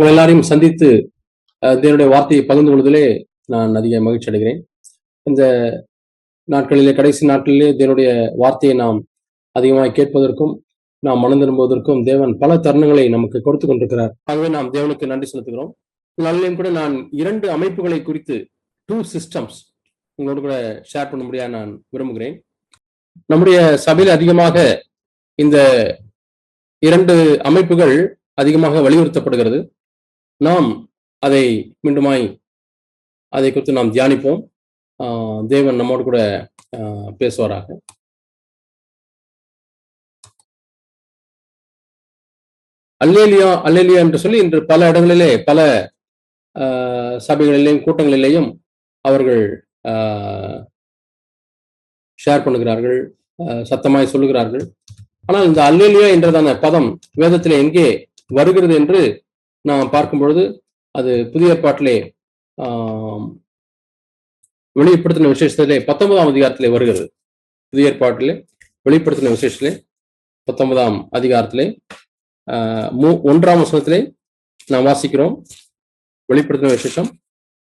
உங்கள் எல்லாரையும் சந்தித்து தேவனுடைய வார்த்தையை பகிர்ந்து கொள்வதிலே நான் அதிக மகிழ்ச்சி அடைகிறேன். இந்த நாட்களிலே கடைசி நாட்களிலே தேவனுடைய வார்த்தையை நாம் அதிகமாக கேட்பதற்கும் நாம் மனந்திரும்புவதற்கும் தேவன் பல தருணங்களை நமக்கு கொடுத்து கொண்டிருக்கிறார். ஆகவே நாம் தேவனுக்கு நன்றி செலுத்துகிறோம். நாளிலையும் கூட நான் இரண்டு அமைப்புகளை குறித்து டூ சிஸ்டம்ஸ் உங்களோடு கூட ஷேர் பண்ண முடியாது நான் விரும்புகிறேன். நம்முடைய சபையில் அதிகமாக இந்த இரண்டு அமைப்புகள் அதிகமாக வலியுறுத்தப்படுகிறது. நாம் அதை மீண்டுமாய் அதை குறித்து நாம் தியானிப்போம். ஆஹ் தேவன் நம்மோடு கூட ஆஹ் பேசுவாராக. அல்லேலியா அல்லேலியா என்று சொல்லி இன்று பல இடங்களிலே பல ஆஹ் சபைகளிலேயும் கூட்டங்களிலேயும் அவர்கள் ஷேர் பண்ணுகிறார்கள் சத்தமாய் சொல்லுகிறார்கள். ஆனால் இந்த அல்லேலியா என்றதான பதம் வேதத்தில் எங்கே வருகிறது என்று நாம் பார்க்கும் பொழுது அது புதிய ஏற்பாட்டிலே வெளிப்படுத்தின விசேஷத்திலே பத்தொன்பதாம் அதிகாரத்திலே வருகிறது. புதிய ஏற்பாட்டிலே வெளிப்படுத்தின விசேஷத்திலே பத்தொன்பதாம் அதிகாரத்திலே ஆஹ், மூ- ஒன்றாம் வசனத்திலே நாம் வாசிக்கிறோம். வெளிப்படுத்தின விசேஷம்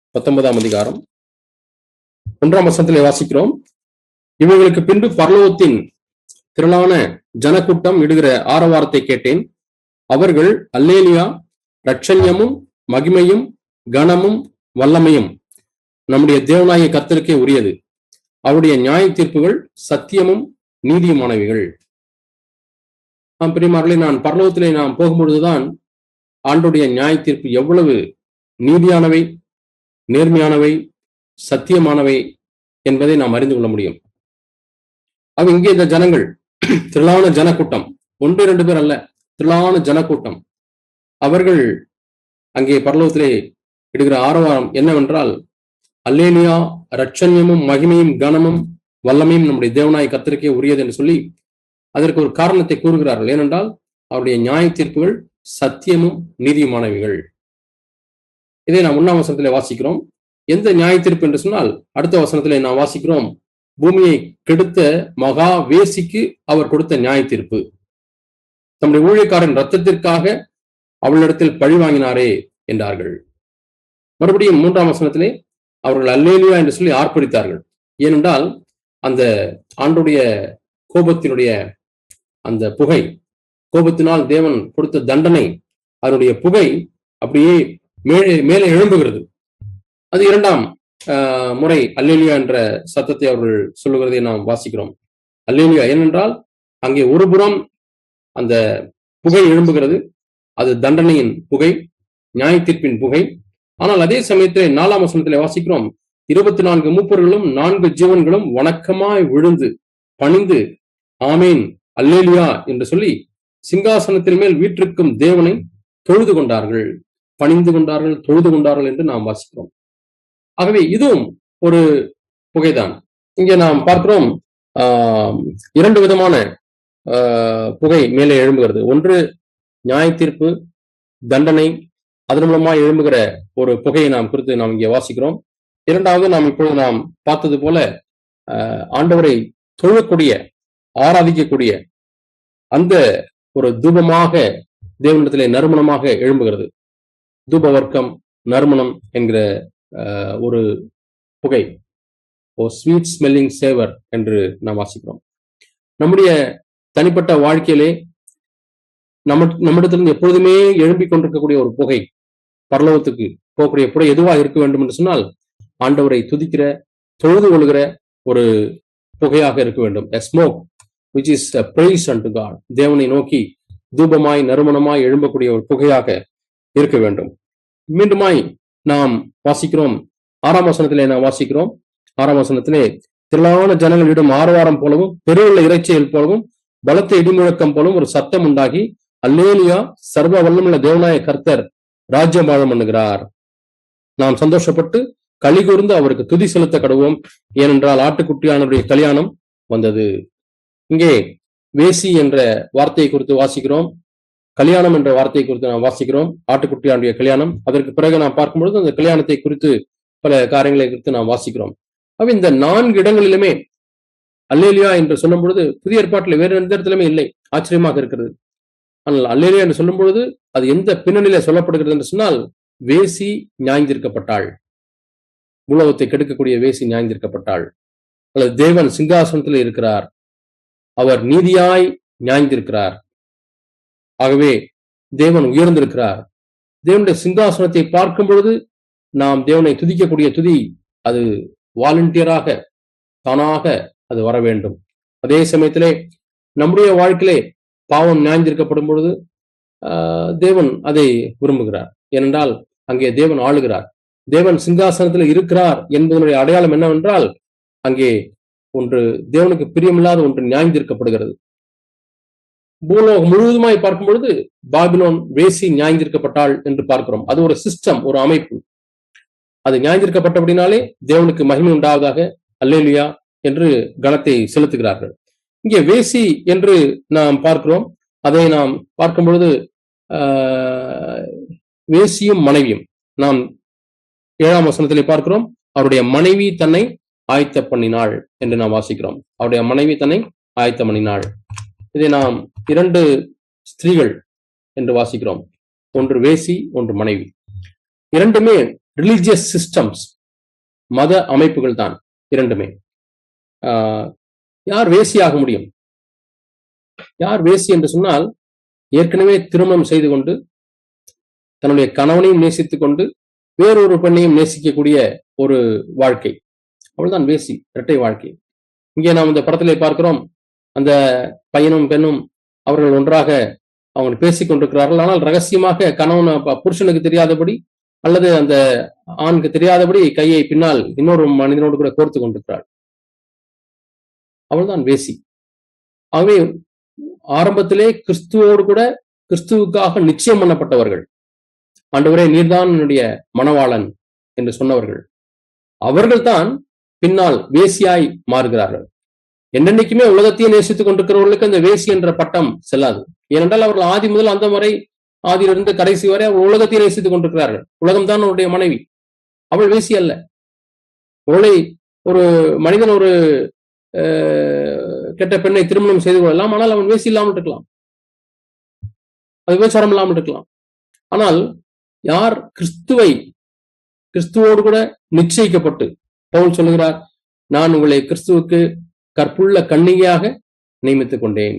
பத்தொன்பதாம் அதிகாரம். ஒன்றாம் வசனத்திலே வாசிக்கிறோம். இவர்களுக்கு பின்பு பரலோகத்தின் திரளான ஜனக்கூட்டம் இடுகிற ஆரவாரத்தை கேட்டேன். அவர்கள் அல்லேலியா லட்சண்யமும் மகிமையும் கனமும் வல்லமையும் நம்முடைய தேவனாய கர்த்தருக்கே உரியது. அவருடைய நியாய தீர்ப்புகள் சத்தியமும் நீதியுமானவைகள். நாம் பிரியமார்களே நான் பரலோகத்திலே நாம் போகும்பொழுதுதான் ஆண்டுடைய நியாய தீர்ப்பு எவ்வளவு நீதியானவை நேர்மையானவை சத்தியமானவை என்பதை நாம் அறிந்து கொள்ள முடியும். அவ இங்கே இந்த ஜனங்கள் திரளான ஜனக்கூட்டம். ஒன்று இரண்டு பேர் அல்ல திரளான ஜனக்கூட்டம். அவர்கள் அங்கே பரலோகத்திலே இடுகிற ஆரவாரம் என்னவென்றால் அல்லேலியா ரட்சண்யமும் மகிமையும் கனமும் வல்லமையும் நம்முடைய தேவனாய் கத்திரிக்கே உரியது என்று சொல்லி அதற்கு ஒரு காரணத்தை கூறுகிறார்கள். ஏனென்றால் அவருடைய நியாய தீர்ப்புகள் சத்தியமும் நீதியுமானவைகள். இதை நாம் ஒன்னாம் வசனத்திலே வாசிக்கிறோம். எந்த நியாய தீர்ப்பு என்று சொன்னால் அடுத்த வசனத்திலே நாம் வாசிக்கிறோம். பூமியை கெடுத்த மகா வேசிக்கு அவர் கொடுத்த நியாய தீர்ப்பு. தம்முடைய ஊழியக்காரன் ரத்தத்திற்காக அவளிடத்தில் பழி வாங்கினாரே என்றார்கள். மறுபடியும் மூன்றாம் வசனத்திலே அவர்கள் அல்லேலியா என்று சொல்லி ஆர்ப்பரித்தார்கள். ஏனென்றால் அந்த ஆண்டுடைய கோபத்தினுடைய அந்த புகை கோபத்தினால் தேவன் கொடுத்த தண்டனை அதனுடைய புகை அப்படியே மேலே மேலே எழும்புகிறது. அது இரண்டாம் ஆஹ், முறை அல்லேலியா என்ற சத்தத்தை அவர்கள் சொல்லுகிறதை நாம் வாசிக்கிறோம். அல்லேலியா ஏனென்றால் அங்கே ஒரு புறம் அந்த புகை எழும்புகிறது. அது தண்டனையின் புகை நியாய தீர்ப்பின் புகை. ஆனால் அதே சமயத்தில் நாலாம் வசனத்திலே வாசிக்கிறோம் இருபத்தி நான்கு மூப்பர்களும் நான்கு ஜீவன்களும் வணக்கமாய் விழுந்து பணிந்து ஆமேன் அல்லேலியா என்று சொல்லி சிங்காசனத்தின் மேல் வீற்றிருக்கும் தேவனை தொழுது கொண்டார்கள். பணிந்து கொண்டார்கள் தொழுது கொண்டார்கள் என்று நாம் வாசிக்கிறோம். ஆகவே இதுவும் ஒரு புகைதான். இங்கே நாம் பார்க்கிறோம் ஆஹ், இரண்டு விதமான ஆஹ், புகை மேலே எழும்புகிறது. ஒன்று நியாய தீர்ப்பு தண்டனை அதன் மூலமா எழும்புகிற ஒரு புகையை நாம் குறித்து நாம் இங்கே வாசிக்கிறோம். இரண்டாவது நாம் இப்பொழுது நாம் பார்த்தது போல ஆஹ், ஆண்டவரை தொழக்கூடிய ஆராதிக்கக்கூடிய அந்த ஒரு தூபமாக தேவனிடத்திலே நறுமணமாக எழும்புகிறது. தூப வர்க்கம் நறுமணம் என்கிற ஆஹ், ஒரு புகை ஓ ஸ்வீட் ஸ்மெல்லிங் சேவர் என்று நாம் வாசிக்கிறோம். நம்முடைய தனிப்பட்ட வாழ்க்கையிலே நம்ம நம்மிடத்திலிருந்து எப்பொழுதுமே எழும்பிக் கொண்டிருக்கக்கூடிய ஒரு புகை பரலோகத்துக்கு போகக்கூடிய புகை எதுவாக இருக்க வேண்டும் என்று சொன்னால் ஆண்டவரை துதிக்கிற தொழுது கொள்கிற ஒரு புகையாக இருக்க வேண்டும். A smoke which is praise and God தேவனை நோக்கி தூபமாய் நறுமணமாய் எழும்பக்கூடிய ஒரு புகையாக இருக்க வேண்டும். மீண்டுமாய் நாம் வாசிக்கிறோம். ஆறாம் வசனத்திலே நாம் வாசிக்கிறோம். ஆறாம் வசனத்திலே திரளான ஜனங்களிடம் ஆரவாரம் போலவும் பெருவுள்ள இறைச்சிகள் போலவும் பலத்த இடிமுழக்கம் போலவும் ஒரு சத்தம் உண்டாகி அல்லேலியா சர்வ வல்லமுள்ள தேவநாய கர்த்தர் ராஜ்யம் வாழம் பண்ணுகிறார். நாம் சந்தோஷப்பட்டு களி கூர்ந்து அவருக்கு துதி செலுத்த கடவோம் ஏனென்றால் ஆட்டுக்குட்டியானுடைய கல்யாணம் வந்தது. இங்கே வேசி என்ற வார்த்தையை குறித்து வாசிக்கிறோம். கல்யாணம் என்ற வார்த்தையை குறித்து நாம் வாசிக்கிறோம். ஆட்டுக்குட்டியானுடைய கல்யாணம். அதற்கு பிறகு நாம் பார்க்கும்பொழுது அந்த கல்யாணத்தை குறித்து பல காரியங்களை குறித்து நாம் வாசிக்கிறோம். அப்ப இந்த நான்கு இடங்களிலுமே அல்லேலியா என்று சொல்லும் பொழுது புதிய ஏற்பாட்டில் வேறு எந்த இடத்திலுமே இல்லை. ஆச்சரியமாக இருக்கிறது. ஆனால் அல்லேலியா என்று சொல்லும் பொழுது அது எந்த பின்னணியில சொல்லப்படுகிறது என்று சொன்னால் வேசி நியாய்ந்திருக்கப்பட்டாள் உலகத்தை கெடுக்கக்கூடிய வேசி நியாய்ந்திருக்கப்பட்டாள் அல்லது தேவன் சிங்காசனத்தில் இருக்கிறார். அவர் நீதியாய் நியாய்ந்திருக்கிறார் ஆகவே தேவன் உயர்ந்திருக்கிறார். தேவனுடைய சிங்காசனத்தை பார்க்கும் பொழுது நாம் தேவனை துதிக்கக்கூடிய துதி அது வாலண்டியராக தானாக அது வர வேண்டும் அதே சமயத்திலே நம்முடைய வாழ்க்கையிலே பாவம் நியாய்ந்திருக்கப்படும் பொழுது தேவன் அதை விரும்புகிறார். ஏனென்றால் அங்கே தேவன் ஆளுகிறார். தேவன் சிங்காசனத்தில் இருக்கிறார் என்பதனுடைய அடையாளம் என்னவென்றால் அங்கே ஒன்று தேவனுக்கு பிரியமில்லாத ஒன்று நியாய்ந்திருக்கப்படுகிறது. பூலோகம் முழுவதுமாய் பார்க்கும் பொழுது பாபிலோன் வேசி நியாயந்திருக்கப்பட்டாள் என்று பார்க்கிறோம். அது ஒரு சிஸ்டம் ஒரு அமைப்பு. அது நியாயந்திருக்கப்பட்டபடினாலே தேவனுக்கு மகிமை உண்டாவதாக அல்லேலியா என்று கணத்தை செலுத்துகிறார்கள். இங்கே வேசி என்று நாம் பார்க்கிறோம். அதை நாம் பார்க்கும் பொழுது ஆஹ், வேசியும் மனைவியும். நாம் ஏழாம் வசனத்திலே பார்க்கிறோம் அவருடைய மனைவி தன்னை ஆயத்த பண்ணினாள் என்று நாம் வாசிக்கிறோம். அவருடைய மனைவி தன்னை ஆயத்த பண்ணினாள் இதை நாம் இரண்டு ஸ்திரீகள் என்று வாசிக்கிறோம். ஒன்று வேசி ஒன்று மனைவி. இரண்டுமே ரிலீஜியஸ் சிஸ்டம்ஸ் மத அமைப்புகள் தான் இரண்டுமே. ஆஹ், யார் வேசியாக முடியும்? யார் வேசி என்று சொன்னால் ஏற்கனவே திருமணம் செய்து கொண்டு தன்னுடைய கணவனையும் நேசித்துக் கொண்டு வேறொரு பெண்ணையும் நேசிக்கக்கூடிய ஒரு வாழ்க்கை. அவள்தான் வேசி இரட்டை வாழ்க்கை. இங்கே நாம் இந்த படத்திலே பார்க்கிறோம் அந்த பையனும் பெண்ணும் அவர்கள் ஒன்றாக அவங்க பேசிக் கொண்டிருக்கிறார்கள். ஆனால் ரகசியமாக கணவன் புருஷனுக்கு தெரியாதபடி அல்லது அந்த ஆணுக்கு தெரியாதபடி கையை பின்னால் இன்னொரு மனிதனோடு கூட கோர்த்து கொண்டிருக்கிறாள். அவள்தான் வேசி. ஆகவே ஆரம்பத்திலே கிறிஸ்துவோடு கூட கிறிஸ்துவுக்காக நிச்சயம் பண்ணப்பட்டவர்கள். ஆண்டவரே நீர்தான் என்னுடைய மணவாளன் என்று சொன்னவர்கள். அவர்கள் தான் பின்னால் வேசியாய் மாறுகிறார்கள். என்னென்னைக்குமே உலகத்தையே நேசித்துக் கொண்டிருக்கிறவர்களுக்கு அந்த வேசி என்ற பட்டம் செல்லாது. ஏனென்றால் அவர்கள் ஆதி முதல் அந்த வரை ஆதியிலிருந்து கடைசி வரை அவர் உலகத்தையே நேசித்துக் கொண்டிருக்கிறார்கள். உலகம்தான் அவருடைய மனைவி. அவள் வேசி அல்ல. அவளை ஒரு மனிதன் ஒரு கெட்ட பெண்ணை திருமணம் செய்து கொள்ளலாம். ஆனால் அவன் வேசி இல்லாமல் இருக்கலாம். அது விபச்சாரம் இல்லாமல் இருக்கலாம். ஆனால் யார் கிறிஸ்துவை கிறிஸ்துவோடு கூட நிச்சயிக்கப்பட்டு பவுல் சொல்லுகிறார் நான் உங்களை கிறிஸ்துவுக்கு கற்புள்ள கன்னிகையாக நியமித்துக் கொண்டேன்.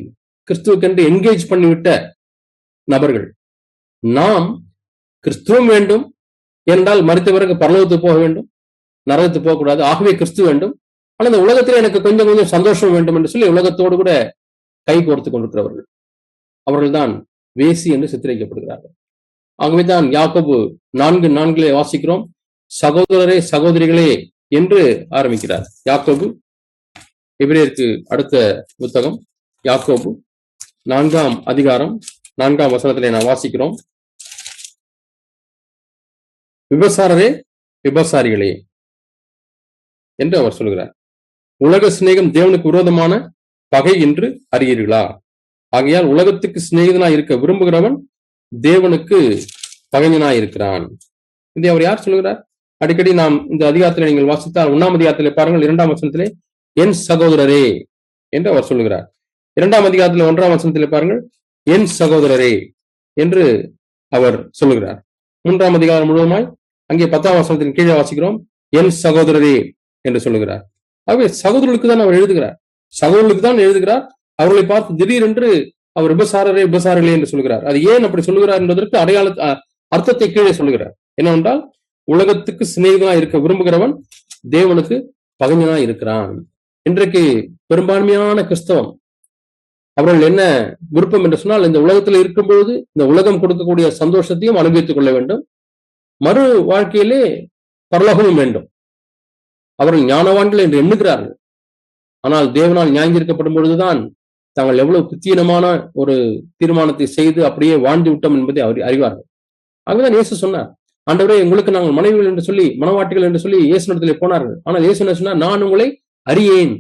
கிறிஸ்துவுக்கென்று என்கேஜ் பண்ணிவிட்ட நபர்கள் நாம் கிறிஸ்துவம் வேண்டும். என்றால் மறுத்த பிறகு பரலோகத்துக்கு போக வேண்டும். நரகத்துக்கு போகக்கூடாது. ஆகவே கிறிஸ்து வேண்டும். ஆனால் இந்த உலகத்திலே எனக்கு கொஞ்சம் கொஞ்சம் சந்தோஷம் வேண்டும் என்று சொல்லி உலகத்தோடு கூட கை கோர்த்து கொண்டிருக்கிறவர்கள். அவர்கள் தான் வேசி என்று சித்தரிக்கப்படுகிறார்கள். ஆகவேதான் யாக்கோபு நான்கு நான்கிலே வாசிக்கிறோம் சகோதரரே சகோதரிகளே என்று ஆரம்பிக்கிறார். யாக்கோபு எபிரேயருக்கு அடுத்த புத்தகம் யாக்கோபு நான்காம் அதிகாரம் நான்காம் வசனத்திலே நான் வாசிக்கிறோம். விபசாரரே விபசாரிகளே என்று அவர் சொல்கிறார். உலக சிநேகம் தேவனுக்கு விரோதமான பகை என்று அறியீர்களா? ஆகையால் உலகத்துக்கு சிநேகிதனாய் இருக்க விரும்புகிறவன் தேவனுக்கு பகைஞனாய் இருக்கிறான். இதை அவர் யார் சொல்கிறார் அடிக்கடி நாம் இந்த அதிகாரத்தில் நீங்கள் வாசித்தால் ஒன்னாம் அதிகாரத்திலே பாருங்கள் இரண்டாம் வசனத்திலே என் சகோதரரே என்று அவர் சொல்லுகிறார். இரண்டாம் அதிகாரத்தில் ஒன்றாம் வசனத்திலே பாருங்கள் என் சகோதரரே என்று அவர் சொல்லுகிறார். மூன்றாம் அதிகாரம் முழுவதுமாய் அங்கே பத்தாம் வசனத்தின் கீழே வாசிக்கிறோம் என் சகோதரரே என்று சொல்லுகிறார். ஆகவே சகோதரர்களுக்கு தான் அவர் எழுதுகிறார். சகோதரர்களுக்கு தான் எழுதுகிறார். அவர்களை பார்த்து திடீரென்று அவர் விபசாரரே விபசாரர்களே என்று சொல்கிறார். அது ஏன் அப்படி சொல்லுகிறார் என்பதற்கு அடையாள அர்த்தத்தை கீழே சொல்லுகிறார் என்னவென்றால் உலகத்துக்கு சிநேகிதனா இருக்க விரும்புகிறவன் தேவனுக்கு பகைஞனா இருக்கிறான். இன்றைக்கு பெரும்பான்மையான கிறிஸ்தவம் அவர்கள் என்ன விருப்பம் என்று சொன்னால் இந்த உலகத்தில் இருக்கும் பொழுது இந்த உலகம் கொடுக்கக்கூடிய சந்தோஷத்தையும் அனுபவித்துக் கொள்ள வேண்டும். மறு வாழ்க்கையிலே பரலோகமும் வேண்டும். அவர்கள் ஞானவான்கள் என்று எண்ணுகிறார்கள். ஆனால் தேவனால் நியாயந்திருக்கப்படும் பொழுதுதான் தாங்கள் எவ்வளவு புத்தீனமான ஒரு தீர்மானத்தை செய்து அப்படியே வாழ்ந்து விட்டோம் என்பதை அவர் அறிவார்கள். அங்குதான் இயேசு சொன்னார் ஆண்டவரே உங்களுக்கு நாங்கள் மனைவிகள் என்று சொல்லி மனவாட்டிகள் என்று சொல்லி இயேசு நடத்திலே போனார்கள். ஆனால் இயேசு என்ன சொன்னார்? நான் உங்களை அறியேன்.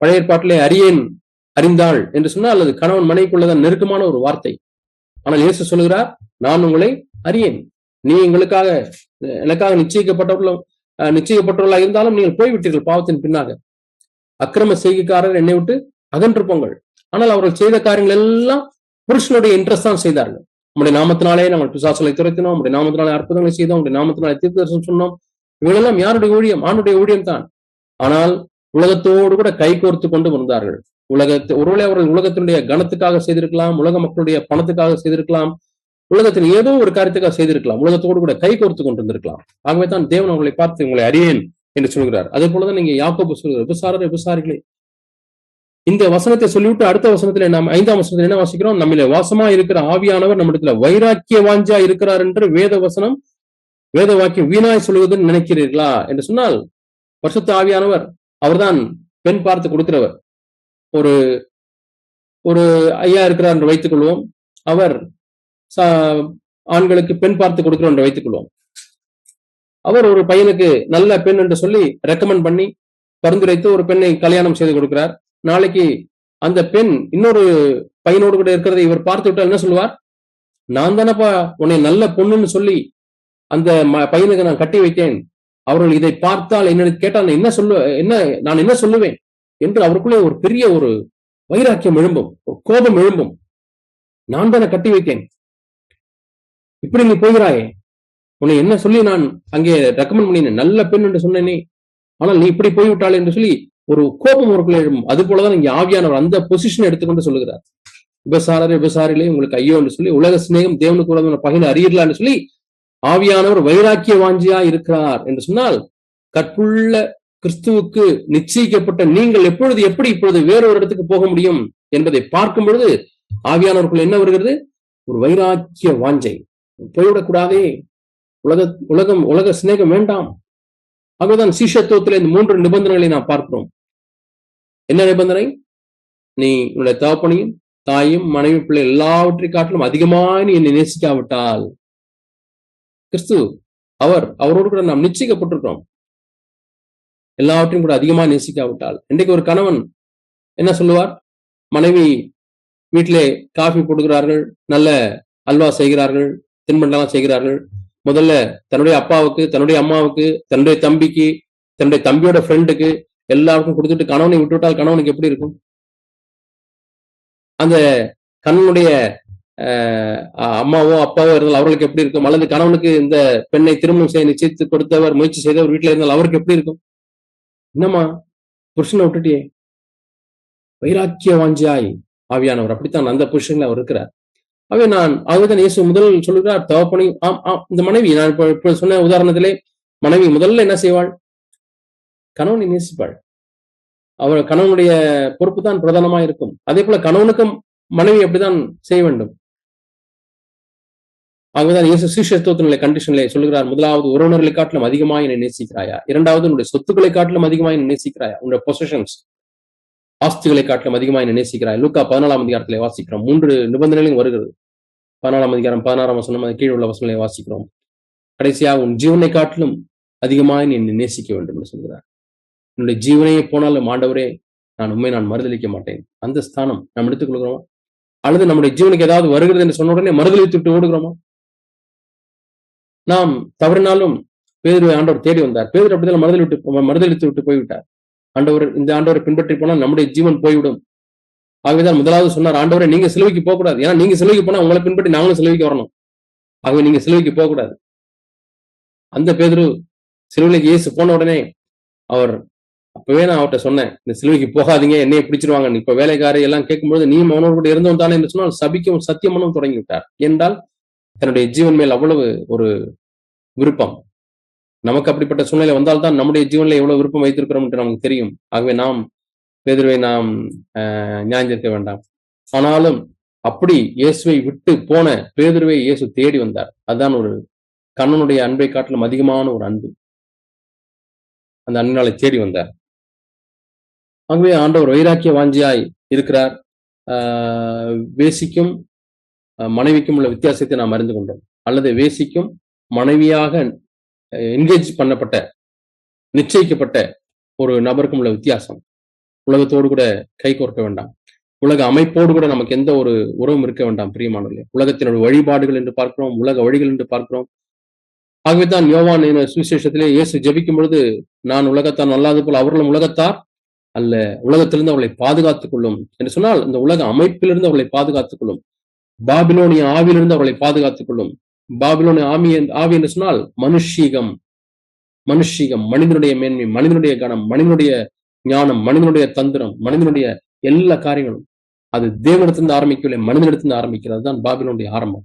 பழைய ஏற்பாட்டிலே அறியேன் அறிந்தாள் என்று சொன்னால் அல்லது கணவன் மனைவிக்குள்ளதான் நெருக்கமான ஒரு வார்த்தை. ஆனால் இயேசு சொல்லுகிறார் நான் உங்களை அறியேன். நீ எங்களுக்காக எனக்காக நிச்சயிக்கப்பட்டவர்களும் நிச்சயிக்கப்பட்டவர்களாக இருந்தாலும் நீங்கள் போய்விட்டீர்கள் பாவத்தின் பின்னாக. அக்கிரம செய்கைக்காரர் என்னை விட்டு அகன்று போங்கள். ஆனால் அவர்கள் செய்த காரியங்கள் எல்லாம் புருஷனுடைய இன்ட்ரெஸ்ட் தான் செய்தார்கள். நம்முடைய நாமத்தினாலே நாங்கள் பிசாசலை துரைத்தினோம் நம்முடைய நாமத்தினாலே அற்புதங்களை செய்தோம் நம்முடைய நாமத்தினாலே தீர்த்தரசம் சொன்னோம். இவங்களெல்லாம் யாருடைய ஊழியம்? ஆணுடைய ஊழியம் தான். ஆனால் உலகத்தோடு கூட கை கோர்த்து கொண்டு வந்தார்கள். உலகத்தை ஒருவேளை அவர்கள் உலகத்தினுடைய கனத்துக்காக செய்திருக்கலாம் உலக மக்களுடைய பணத்துக்காக செய்திருக்கலாம் உலகத்தில் ஏதோ ஒரு காரியத்துக்காக செய்திருக்கலாம். உலகத்தோடு கூட கை கோர்த்து கொண்டு வந்திருக்கலாம் ஆகவே தான் தேவன் அவங்களை பார்த்து உங்களை அறியேன் என்று சொல்கிறார். அதே போலதான் நீங்க யாக்கோபு சொல்கிறார். விசாரர் விசாரிகளே. இந்த வசனத்தை சொல்லிவிட்டு அடுத்த வசனத்துல நாம் ஐந்தாம் வசனத்துல என்ன வாசிக்கிறோம்? நம்மள வாசமா இருக்கிற ஆவியானவர் நம்மிடத்துல வைராக்கிய வாஞ்சா இருக்கிறார் என்று வேத வசனம் வேத வாக்கியம் வீணாய் சொல்லுவதுன்னு நினைக்கிறீர்களா? என்று சொன்னால் வருஷத்து ஆவியானவர் அவர்தான் பெண் பார்த்து கொடுக்கிறவர். ஒரு ஒரு ஐயா இருக்கிறார் என்று வைத்துக் கொள்வோம் அவர் ஆண்களுக்கு பெண் பார்த்து கொடுக்கிறோம் என்று வைத்துக் கொள்வோம் அவர் ஒரு பையனுக்கு நல்ல பெண் என்று சொல்லி ரெக்கமெண்ட் பண்ணி பரிந்துரைத்து ஒரு பெண்ணை கல்யாணம் செய்து கொடுக்கிறார். நாளைக்கு அந்த பெண் இன்னொரு பையனோடு கூட இருக்கிறதை இவர் பார்த்து விட்டால் என்ன சொல்லுவார்? நான் தானப்பா உன்னை நல்ல பொண்ணுன்னு சொல்லி அந்த பையனுக்கு நான் கட்டி வைத்தேன். அவர்கள் இதை பார்த்தால் என்ன கேட்டால் என்ன சொல்ல என்ன நான் என்ன சொல்லுவேன்? என்று அவருக்குள்ளே ஒரு பெரிய ஒரு வைராக்கியம் எழும்பும் ஒரு கோபம் எழும்பும். நான் தானே கட்டி வைத்தேன். இப்படி நீ போகிறாயே? உன்னை என்ன சொல்லி நான் அங்கே ரெக்கமெண்ட் பண்ணினேன்? நல்ல பெண் என்று சொன்னேனே. ஆனால் நீ இப்படி போய்விட்டாள் என்று சொல்லி ஒரு கோபம் ஒருக்குள்ள எழும் அது போலதான் இங்க ஆவியானவர் அந்த பொசிஷன் எடுத்துக்கொண்டு சொல்லுகிறார். விபசாரர் விபசாரிலே உங்களுக்கு ஐயோ என்று சொல்லி உலக சிநேகம் தேவனுக்கு உலக பகிர்ந்து அறியலான்னு சொல்லி ஆவியானவர் வைராக்கிய வாஞ்சியா இருக்கிறார் என்று சொன்னால் கற்புள்ள கிறிஸ்துவுக்கு நிச்சயிக்கப்பட்ட நீங்கள் எப்பொழுது எப்படி இப்பொழுது வேறொரு இடத்துக்கு போக முடியும் என்பதை பார்க்கும் பொழுது ஆவியானவர்கள் என்ன வருகிறது? ஒரு வைராக்கிய வாஞ்சை போய்விடக்கூடாதே. உலக உலகம் உலக சிநேகம் வேண்டாம். ஆகவேதான் சீஷத்துவத்தில் இந்த மூன்று நிபந்தனைகளை நாம் பார்க்கிறோம். என்ன நிபந்தனை? நீ உன்னுடைய தகப்பனையும் தாயும் மனைவி பிள்ளை எல்லாவற்றை காட்டிலும் அதிகமாக நீ என்னை நேசிக்காவிட்டால். கிறிஸ்து அவர் அவரோடு கூட நாம் நிச்சயிக்கப்பட்டிருக்கிறோம். எல்லாவற்றையும் கூட அதிகமாக நேசிக்காவிட்டால். இன்றைக்கு ஒரு கணவன் என்ன சொல்லுவார்? மனைவி வீட்டிலே காஃபி போடுகிறார்கள் நல்ல அல்வா செய்கிறார்கள் தின்பண்டெல்லாம் செய்கிறார்கள். முதல்ல தன்னுடைய அப்பாவுக்கு தன்னுடைய அம்மாவுக்கு தன்னுடைய தம்பிக்கு தன்னுடைய தம்பியோட ஃப்ரெண்டுக்கு எல்லாருக்கும் கொடுத்துட்டு கணவனை விட்டுவிட்டால் கணவனுக்கு எப்படி இருக்கும்? அந்த கணவனுடைய அம்மாவோ அப்பாவோ இருந்தால் அவர்களுக்கு எப்படி இருக்கும்? அல்லது கணவனுக்கு இந்த பெண்ணை திருமணம் செய்ய நிச்சயித்து கொடுத்தவர் முயற்சி செய்தவர் வீட்டில் இருந்தால் அவருக்கு எப்படி இருக்கும்? என்னம்மா? புருஷனை விட்டுட்டியே. வைராக்கிய வாஞ்சியாய் ஆவியானவர். அப்படித்தான் அந்த புருஷன்ல அவர் இருக்கிறார். ஆகவே நான் அதுதான் இயேசு முதல் சொல்லுகிறார் தவப்பணி ஆம் ஆம் இந்த மனைவி. நான் இப்ப சொன்ன உதாரணத்திலே மனைவி முதல்ல என்ன செய்வாள்? கணவனை நேசிப்பாள். அவர் கணவனுடைய பொறுப்பு தான் பிரதானமா இருக்கும். அதே போல கணவனுக்கும் மனைவி அப்படிதான் செய்ய வேண்டும். ஆகவேதான் இயேசு சீஷத்துவத்தினுடைய கண்டிஷன்ல சொல்லுகிறார். முதலாவது உறவினர்களை காட்டிலும் அதிகமாக என்னை நேசிக்கிறாயா? இரண்டாவது உன்னுடைய சொத்துக்களை காட்டிலும் அதிகமாக என்னை நேசிக்கிறாயா? உன்னுடைய பொசிஷன்ஸ் ஆஸ்திகளை காட்டிலும் அதிகமாக என்ன நேசிக்கிறாய்? லூக்கா பதினாலாம் அதிகாரத்திலே வாசிக்கிறோம். மூன்று நிபந்தனைகளும் வருகிறது. பதினாலாம் அதிகாரம் பதினாறாம் வசனம் கீழே உள்ள வசனங்களை வாசிக்கிறோம். கடைசியா உன் ஜீவனை காட்டிலும் அதிகமாக நீ என்னை நேசிக்க வேண்டும் என்று சொல்கிறார். என்னுடைய ஜீவனையே போனாலும் ஆண்டவரே நான் உண்மை நான் மறுதளிக்க மாட்டேன். அந்த ஸ்தானம் நாம் எடுத்துக்கொள்கிறோமா அல்லது நம்முடைய ஜீவனுக்கு ஏதாவது வருகிறது என்று சொன்ன உடனே மறுதளித்து விட்டு ஓடுகிறோமா? நாம் தவறினாலும் பேர் ஆண்டவர் தேடி வந்தார். பேதர் அப்படிதான் மறுதளி விட்டு மறுதளித்து விட்டு போய்விட்டார். ஆண்டவர் இந்த ஆண்டவரை பின்பற்றி போனால் நம்முடைய ஜீவன் போய்விடும். ஆகவேதான் முதலாவது சொன்னார் ஆண்டவரை நீங்க சிலுவைக்கு போகக்கூடாது. ஏன்னா நீங்க சிலுவைக்கு போனா உங்களை பின்பற்றி நாங்களும் சிலுவைக்கு வரணும். ஆகவே நீங்க சிலுவைக்கு போகக்கூடாது. அந்த பேதரு சிலுவைக்கு இயேசு போன உடனே அவர் அப்பவே நான் அவர்கிட்ட சொன்னேன் இந்த சிலுவைக்கு போகாதீங்க என்னைய பிடிச்சிருவாங்க இப்ப வேலைக்காரி எல்லாம் கேட்கும்போது நீ அவனோடு கூட இருந்தவன் தானே? என்று சொன்னால் சபிக்கும் சத்தியமனும் தொடங்கி விட்டார் என்றால் தன்னுடைய ஜீவன் மேல் அவ்வளவு ஒரு விருப்பம். நமக்கு அப்படிப்பட்ட சூழ்நிலை வந்தால்தான் நம்முடைய ஜீவனில் எவ்வளவு விருப்பம் வைத்திருக்கிறோம் என்று நமக்கு தெரியும். ஆகவே நாம் பேதுருவை நாம் நியாயந்திருக்க வேண்டாம். ஆனாலும் அப்படி இயேசுவை விட்டு போன பேதுருவை இயேசு தேடி வந்தார். அதுதான் ஒரு கண்ணனுடைய அன்பை காட்டிலும் அதிகமான ஒரு அன்பு. அந்த அன்பினாலை தேடி வந்தார். ஆகவே ஆண்டவர் வைராக்கிய வாஞ்சியாய் இருக்கிறார். வேசிக்கும் மனைவிக்கும் உள்ள வித்தியாசத்தை நாம் அறிந்து கொண்டோம். அல்லது வேசிக்கும் மனைவியாக என்கேஜ் பண்ணப்பட்ட நிச்சயிக்கப்பட்ட ஒரு நபருக்கும் உள்ள வித்தியாசம். உலகத்தோடு கூட கை கோர்க்க வேண்டாம். உலக அமைப்போடு கூட நமக்கு எந்த ஒரு உறவும் இருக்க வேண்டாம் பிரியமானவர்களே. உலகத்தினுடைய வழிபாடுகள் என்று பார்க்கிறோம் உலக வழிகள் என்று பார்க்கிறோம். ஆகவே தான் யோவான் சுவிசேஷத்திலே இயேசு ஜபிக்கும் பொழுது நான் உலகத்தான் அல்லாது போல் அவர்களும் உலகத்தார் அல்ல உலகத்திலிருந்து அவளை பாதுகாத்துக் கொள்ளும். என்று சொன்னால் இந்த உலக அமைப்பிலிருந்து அவளை பாதுகாத்துக் கொள்ளும். பாபிலோனிய ஆவியிலிருந்து அவர்களை பாதுகாத்துக் கொள்ளும். பாபிலோனிய ஆமி ஆவி என்று சொன்னால் மனுஷீகம். மனுஷீகம் மனிதனுடைய மேன்மை மனிதனுடைய கணம் மனிதனுடைய ஞானம் மனிதனுடைய தந்திரம் மனிதனுடைய எல்லா காரியங்களும் அது தேவனிடத்திலிருந்து ஆரம்பிக்கவில்லை மனிதனிடத்திலிருந்து ஆரம்பிக்கிறது தான் பாபிலோனுடைய ஆரம்பம்.